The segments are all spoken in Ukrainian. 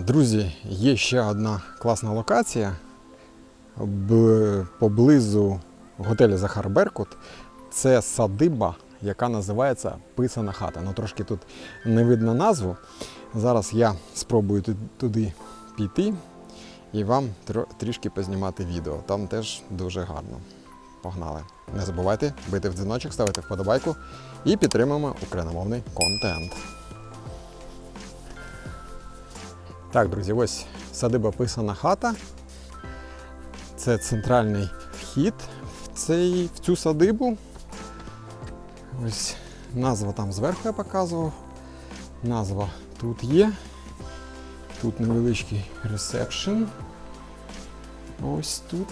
Друзі, є ще одна класна локація поблизу готелю Захар Беркут. Це садиба, яка називається Писана хата. Ну трошки тут не видно назву. Зараз я спробую туди піти і вам трішки познімати відео. Там теж дуже гарно. Погнали! Не забувайте бити в дзвіночок, ставити вподобайку і підтримуємо україномовний контент. Так, друзі, ось садиба писана хата. Це центральний вхід в, цей, в цю садибу. Ось назва там зверху я показував. Назва тут є. Тут невеличкий ресепшн. Ось тут.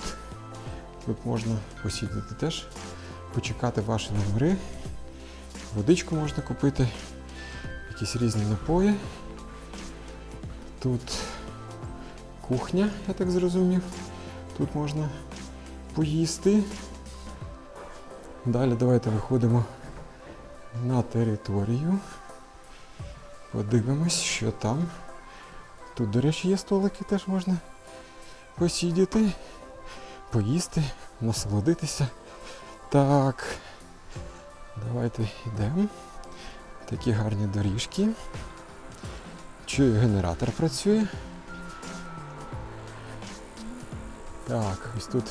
Тут можна посідати теж, почекати ваші номери. Водичку можна купити, якісь різні напої. Тут кухня, я так зрозумів. Тут можна поїсти. Далі давайте виходимо на територію. Подивимось, що там. Тут, до речі, є столики, теж можна посидіти, поїсти, насолодитися. Так. Давайте йдемо. Такі гарні доріжки. Чую, генератор працює. Так, ось тут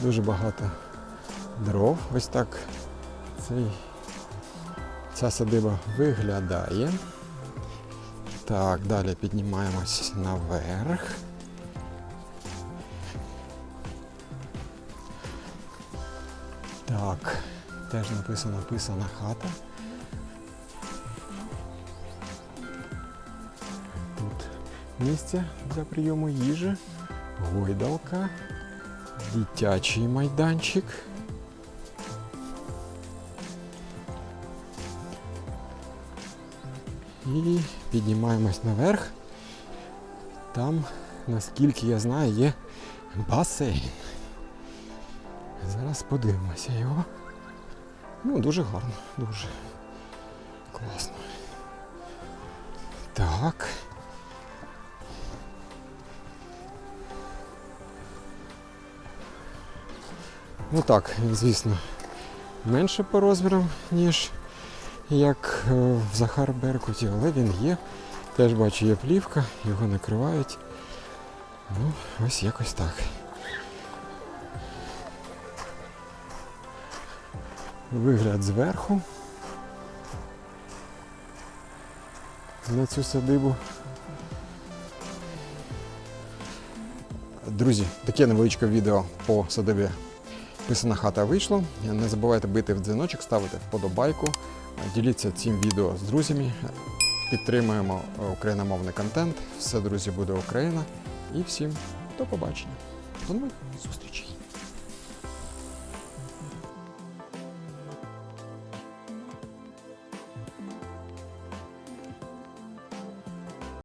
дуже багато дров. Ось так цей, ця садиба виглядає. Так, далі піднімаємось наверх. Так, теж написано писана хата. Місце для прийому їжі, гойдалка, дитячий майданчик. І піднімаємось наверх. Там, наскільки я знаю, є басейн. Зараз подивимося його. Ну, дуже гарно, дуже класно. Так. Ну так, звісно, менше по розмірам, ніж як е, в Захар Беркуті, але він є. Теж бачу, є плівка, його накривають. Ну, ось якось так. Вигляд зверху на цю садибу. Друзі, таке невеличке відео по садибі Писана хата вийшла. Не забувайте бити в дзвіночок, ставити вподобайку, діліться цим відео з друзями. Підтримуємо україномовний контент. Все, друзі, буде Україна. І всім до побачення. До нових зустрічей.